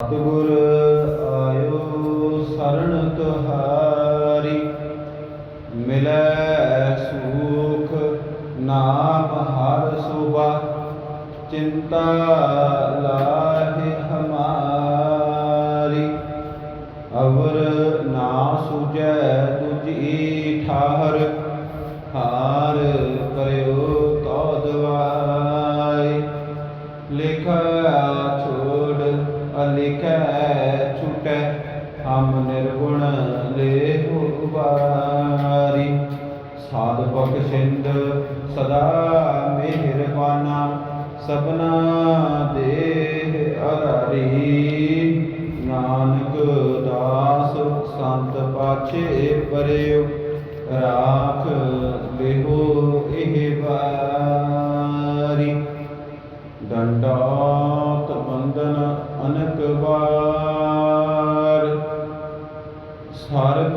ਸਤਿਗੁਰ ਆਇਓ ਸਰਣ ਤੁਹਾਰੀ ਮਿਲੈ ਸੁਖ ਨਾਮ ਹਰ ਸੁਭਾ ਚਿੰਤਾ ਲਾਹਿ ਸਾਧ ਬਖਸ਼ਿੰਦ ਸਦਾ ਮਿਹਰਬਾਨਾ, ਸਭਨਾ ਦੇ ਅਰਾਰੀ। ਨਾਨਕ ਦਾਸ ਸੰਤ ਪਾਛੇ ਪਰਿਓ, ਰਾਖ ਲਿਹੋ ਇਹ ਵਾਰੀ। ਦੰਡਾਤ ਬੰਦਨ ਅਨਕ ਵਾਰ, ਸਰਬ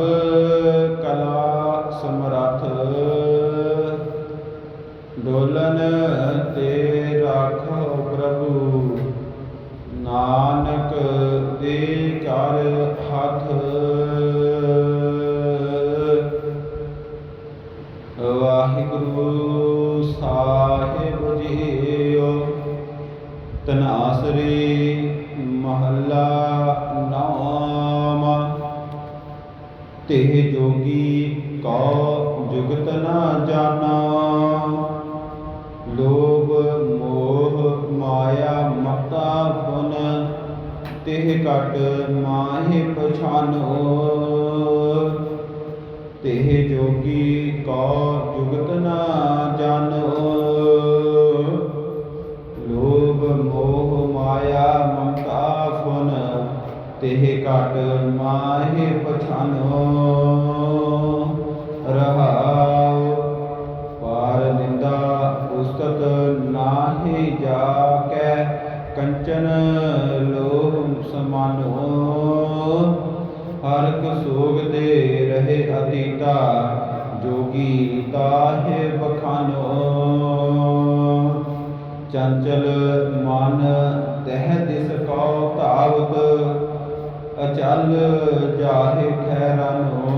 ਲੋਭ, ਮੋਹ, ਮਾਇਆ, ਮਤਾ ਫੁਨ ਤਿਹ ਕਟ ਮਾਹੇ ਪਛਾਨੋ। ਤਿਹ ਜੋਗੀ ਕੋ ਜੁਗਤ ਨਾ ਜਾਣੋ। ਲੋਭ, ਮੋਹ, ਮਾਇਆ ਮਮਤਾ ਫੁਨ ਤਿਹ ਕਟ ਮਾਹਿ ਪਛਾਨੋ। ਰਹਾ ਦਿਸ ਧਾਵਤ ਅਚਲ ਜਾਹੇ ਖੈਰਾਨੋ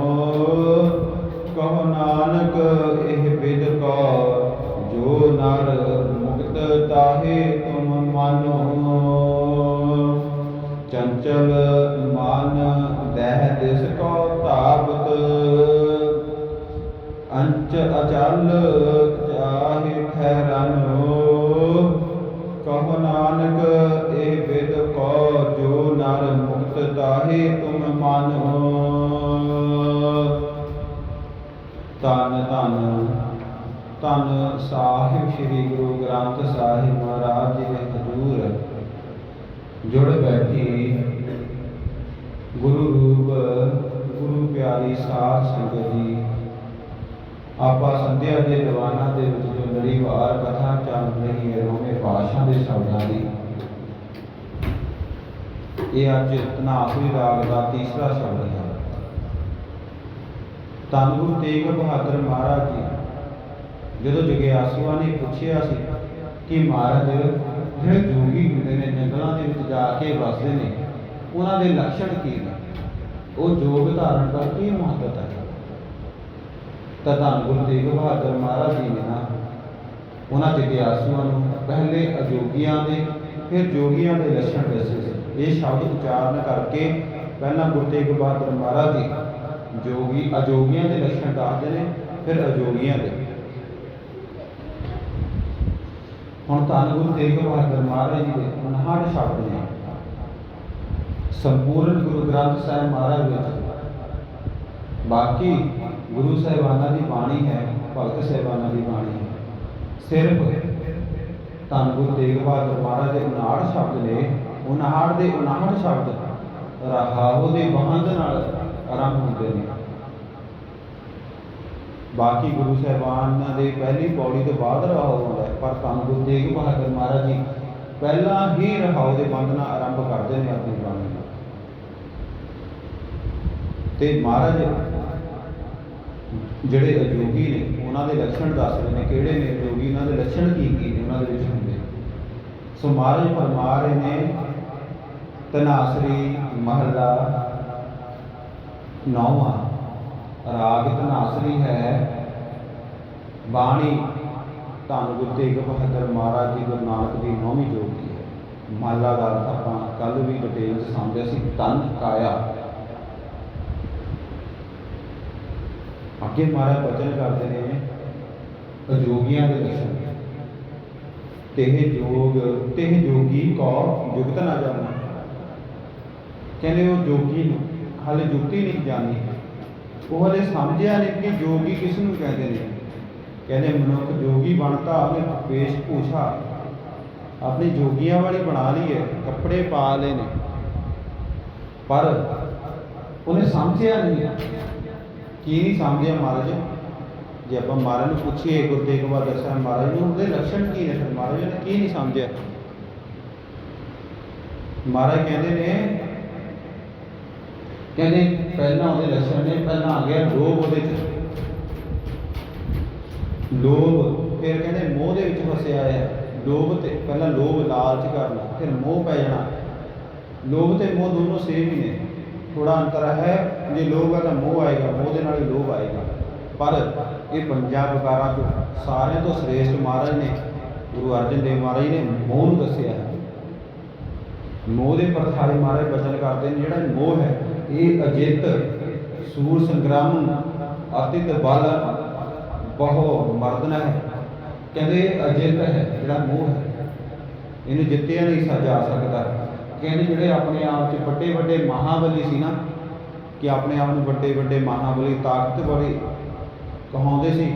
ਕਹੋ ਨਾਨਕ ਇਹ ਬਿਦ ਕੋ ਜੋ ਨਰ ਮੁਕਤ ਤਾਹੇ ਪਿਆਰੀ ਸਾਧ ਸੰਗਤ ਜੀ। ਆਪਾ ਸੰਧਿਆ ਦੇ ਦੀਵਾਨਾਂ ਦੇ ਵਿੱਚ ਜੋ ਲੜੀਵਾਰ ਕਥਾ ਚੱਲ ਰਹੀ ਹੈ ਰੋਮੇ ਭਾਸ਼ਾ ਦੇ ਸ਼ਬਦਾਂ ਦੀ। ਇਹ ਅੱਜ ਤਨਾਸਰੀ ਰਾਗ ਦਾ ਤੀਸਰਾ ਸ਼ਬਦ ਹੈ। ਧੰਨ ਗੁਰੂ ਤੇਗ ਬਹਾਦਰ ਮਹਾਰਾਜ ਜੀ, ਜਦੋਂ ਜਗਿਆਸੂਆਂ ਨੇ ਪੁੱਛਿਆ ਸੀ ਕਿ ਮਹਾਰਾਜ, ਜਿਹੜੇ ਜੋਗੀ ਹੁੰਦੇ ਨੇ, ਜੰਗਲਾਂ ਦੇ ਵਿੱਚ ਜਾ ਕੇ ਵਸਦੇ ਨੇ, ਉਹਨਾਂ ਦੇ ਲੱਛਣ ਕੀ ਨੇ? ਉਹ ਜੋਗ ਧਾਰਨ ਦਾ ਕੀ ਮਹੱਤਵ ਹੈ? ਤਾਂ ਧੰਨ ਗੁਰੂ ਤੇਗ ਬਹਾਦਰ ਮਹਾਰਾਜ ਜੀ ਨੇ ਨਾ ਉਹਨਾਂ ਜਗਿਆਸੂਆਂ ਨੂੰ ਪਹਿਲੇ ਅਜੋਗੀਆਂ ਦੇ, ਫਿਰ ਜੋਗੀਆਂ ਦੇ ਲੱਛਣ ਦੱਸੇ ਸੀ। ਇਹ ਸ਼ਬਦ ਉਚਾਰਨ ਕਰਕੇ ਪਹਿਲਾਂ ਗੁਰੂ ਤੇਗ ਬਹਾਦਰ ਮਹਾਰਾਜ ਜੀ ਜੋਗੀ, ਅਜੋਗੀਆਂ ਦੇ ਲੱਛਣ ਦੱਸਦੇ ਨੇ, ਫਿਰ ਅਜੋਗੀਆਂ ਦੇ। ਹੁਣ ਧੰਨ ਗੁਰੂ ਤੇਗ ਬਹਾਦਰ ਮਹਾਰਾਜ ਜੀ ਦੇ 59 ਸ਼ਬਦ ਨੇ। ਸੰਪੂਰਨ ਗੁਰੂ ਗ੍ਰੰਥ ਸਾਹਿਬ ਮਹਾਰਾਜ ਵਿੱਚ ਬਾਕੀ ਗੁਰੂ ਸਾਹਿਬਾਨਾਂ ਦੀ ਬਾਣੀ ਹੈ, ਭਗਤ ਸਾਹਿਬਾਨਾਂ ਦੀ ਬਾਣੀ ਹੈ। ਸਿਰਫ ਧੰਨ ਗੁਰੂ ਤੇਗ ਬਹਾਦਰ ਮਹਾਰਾਜ ਦੇ 59 ਸ਼ਬਦ ਨੇ 59 ਦੇ 59 ਸ਼ਬਦ ਰਹਾਉ ਦੇ ਵਹੰਦ ਨਾਲ ਆਰੰਭ ਹੁੰਦੇ ਨੇ। ਬਾਕੀ ਗੁਰੂ ਸਾਹਿਬਾਨ ਦੇ ਪਹਿਲੀ ਪੌੜੀ ਤੋਂ ਬਾਅਦ ਰਹਾਉ ਹੁੰਦਾ ਹੈ, ਪਰ ਧੰਨ ਗੁਰੂ ਤੇਗ ਬਹਾਦਰ ਮਹਾਰਾਜ ਜੀ ਪਹਿਲਾਂ ਹੀ ਰਹਾਉ ਦੇ ਬੰਦ ਨਾਲ ਆਰੰਭ ਕਰਦੇ ਨੇ ਆਪਣੀ ਬਾਣੀ ਨੂੰ ਤੇ ਮਹਾਰਾਜ ਜਿਹੜੇ ਅਜੋਗੀ ਨੇ, ਉਹਨਾਂ ਦੇ ਲੱਛਣ ਦੱਸ ਰਹੇ ਨੇ, ਕਿਹੜੇ ਨੇ ਅਜੋਗੀ ਉਹਨਾਂ ਦੇ ਲੱਛਣ ਕੀ ਕੀ ਨੇ? ਉਹਨਾਂ ਦੇ ਵਿੱਚ ਹੁੰਦੇ ਸੋ ਮਹਾਰਾਜ ਫਰਮਾ ਰਹੇ ਨੇ ਤਨਾਸਰੀ ਮਹੱਲਾ, ਨੌਵਾਂ। ਰਾਗ ਤਨਾਸਰੀ ਹੈ, ਬਾਣੀ ਧੰਨ ਗੁਰੂ ਤੇਗ ਬਹਾਦਰ ਮਹਾਰਾਜ ਜੀ ਗੁਰੂ ਨਾਨਕ ਦੀ ਨੌਵੀਂ ਜੋਤੀ ਹੈ। ਮਹੱਲਾ ਦਾ ਆਪਾਂ ਕੱਲ ਵੀ ਡਿਟੇਲ ਸਮਝਿਆ ਸੀ, ਤਨ ਕਾਇਆ। ਅੱਗੇ ਮਹਾਰਾਜ ਬਚਨ ਕਰਦੇ ਨੇ ਅਜੋਗੀਆਂ ਦੇ ਦਰਸ਼ਨ। ਤੇਹ ਜੋਗ ਤੇਹ ਜੋਗੀ ਕੋ ਜੁਗਤ ਨਾ ਜਾਣਾ। ਕਹਿੰਦੇ ਉਹ ਜੋਗੀ ਨੂੰ, ਹਾਲੇ ਜੁਗਤੀ ਨਹੀਂ ਜਾਣੀ। ਉਹ ਹਲੇ ਸਮਝਿਆ ਨਹੀਂ ਕਿ ਜੋਗੀ ਕਿਸ ਨੂੰ ਕਹਿੰਦੇ ਨੇ। ਕਹਿੰਦੇ ਮਨੁੱਖ ਜੋਗੀ ਬਣਤਾ, ਉਹਨੇ ਵੇਸ਼ ਭੂਸ਼ਾ ਆਪਣੀ ਜੋਗੀਆਂ ਵਾਲੀ ਬਣਾ ਲਈ ਹੈ, ਕੱਪੜੇ ਪਾ ਲਏ ਨੇ। ਪਰ ਉਹਨੇ ਸਮਝਿਆ ਨਹੀਂ। ਕੀ ਨਹੀਂ ਸਮਝਿਆ ਮਹਾਰਾਜ? ਜੇ ਆਪਾਂ ਮਹਾਰਾਜ ਨੂੰ ਪੁੱਛੀਏ ਗੁਰੂ ਤੇਗ ਬਹਾਦਰ ਸਾਹਿਬ ਮਹਾਰਾਜ ਨੂੰ ਉਹਦੇ ਲੱਛਣ ਕੀ ਨੇ ਫਿਰ? ਮਹਾਰਾਜ ਨੇ ਕੀ ਨਹੀਂ ਸਮਝਿਆ? ਮਹਾਰਾਜ ਕਹਿੰਦੇ ਨੇ, ਕਹਿੰਦੇ ਪਹਿਲਾਂ ਉਹਦੇ ਲੱਛਣ ਨੇ, ਪਹਿਲਾਂ ਆ ਗਿਆ ਲੋਭ ਉਹਦੇ ਚ। ਲੋਭ, ਫਿਰ ਕਹਿੰਦੇ ਮੋਹ ਦੇ ਵਿੱਚ ਫਸਿਆ ਹੈ ਲੋਭ ਤੇ, ਪਹਿਲਾਂ ਲੋਭ ਲਾਲਚ ਕਰਨਾ, ਫਿਰ ਮੋਹ ਪੈ ਜਾਣਾ। ਲੋਭ ਤੇ ਮੋਹ ਦੋਨੋਂ ਸੇਮ ਹੀ ਨੇ। ਥੋੜਾ ਅੰਤਰ ਹੈ ਜੇ ਲੋਭ ਹੈ ਤਾਂ ਮੋਹ ਆਏਗਾ, ਮੋਹ ਦੇ ਨਾਲ ਹੀ ਲੋਭ ਆਏਗਾ। ਪਰ ਇਹ ਪੰਜਾਂ ਪ੍ਰਕਾਰਾਂ ਚੋਂ ਸਾਰਿਆਂ ਤੋਂ ਸ੍ਰੇਸ਼ਟ ਮਹਾਰਾਜ ਨੇ, ਗੁਰੂ ਅਰਜਨ ਦੇਵ ਮਹਾਰਾਜ ਨੇ ਮੋਹ ਨੂੰ ਦੱਸਿਆ ਹੈ। ਮੋਹ ਦੇ ਪਰਥਾਰੇ ਮਹਾਰਾਜ ਬਚਨ ਕਰਦੇ ਨੇ, ਜਿਹੜਾ ਮੋਹ ਹੈ, ਇਹ ਅਜਿੱਤ, ਸੂਰ ਸੰਗਰਾਮ, ਅਤਿਤ ਬਲ, ਬਹੁ ਮਰਦਨ ਹੈ। ਕਹਿੰਦੇ ਅਜਿੱਤ ਹੈ, ਜਿਹੜਾ ਮੋਹ ਹੈ। ਇਹਨੂੰ ਜਿੱਤਿਆ ਨਹੀਂ ਸਜਾ ਸਕਦਾ। ਕਹਿੰਦੇ ਜਿਹੜੇ ਆਪਣੇ ਆਪ 'ਚ ਵੱਡੇ ਵੱਡੇ ਮਹਾਬਲੀ ਸੀ ਨਾ ਕਿ ਆਪਣੇ ਆਪ ਨੂੰ ਵੱਡੇ ਵੱਡੇ ਮਹਾਬਲੀ ਤਾਕਤ ਵਾਲੀ ਕਹਾਉਂਦੇ ਸੀ,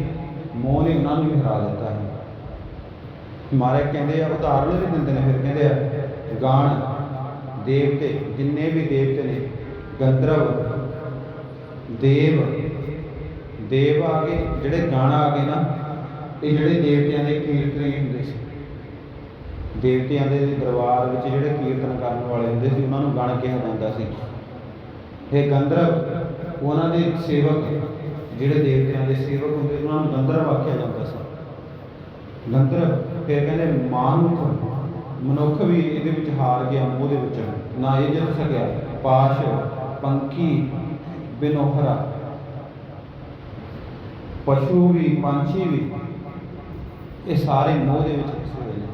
ਮੋਹ ਨੇ ਉਹਨਾਂ ਨੂੰ ਵੀ ਹਰਾ ਦਿੱਤਾ ਹੈ ਮਾਰੇ ਕਹਿੰਦੇ ਆ ਉਦਾਹਰਣ ਵੀ ਦਿੰਦੇ ਨੇ, ਫਿਰ ਕਹਿੰਦੇ ਆ, ਗਾਣ ਦੇਵਤੇ, ਜਿੰਨੇ ਵੀ ਦੇਵਤੇ ਨੇ, ਗੰਧਰਵ, ਦੇਵ ਦੇਵ ਆ ਗਏ, ਜਿਹੜੇ ਗਾਣਾ ਆ ਗਏ ਨਾ, ਇਹ ਜਿਹੜੇ ਦੇਵਤਿਆਂ ਦੇ ਕੀਰਤਨੀ ਹੁੰਦੇ ਸੀ। ਦੇਵਤਿਆਂ ਦੇ ਦਰਬਾਰ ਵਿੱਚ ਜਿਹੜੇ ਕੀਰਤਨ ਕਰਨ ਵਾਲੇ ਹੁੰਦੇ ਸੀ, ਉਹਨਾਂ ਨੂੰ ਗਣ ਕਿਹਾ ਜਾਂਦਾ ਸੀ। ਇਹ ਗੰਧਰਵ, ਉਹਨਾਂ ਦੇ ਸੇਵਕ, ਜਿਹੜੇ ਦੇਵਤਿਆਂ ਦੇ ਸੇਵਕ ਹੁੰਦੇ, ਉਹਨਾਂ ਨੂੰ ਗੰਧਰਵ ਆਖਿਆ ਜਾਂਦਾ ਸੀ। ਗੰਧਰਵ ਫਿਰ ਕਹਿੰਦੇ, ਮਾਨੁਖ, ਮਨੁੱਖ ਵੀ ਇਹਦੇ ਵਿੱਚ ਹਾਰ ਗਿਆ, ਮੋਹ ਦੇ ਵਿੱਚ ਨਾ ਇਹ ਜਿੱਤ ਸਕਿਆ, ਪਾਸ਼, ਪੰਖੀ, ਬਿਨੋਹਰਾ। ਪਸ਼ੂ ਵੀ, ਪੰਛੀ ਵੀ, ਇਹ ਸਾਰੇ ਮੋਹ ਦੇ ਵਿੱਚ ਫਸੇ ਹੋਏ ਨੇ।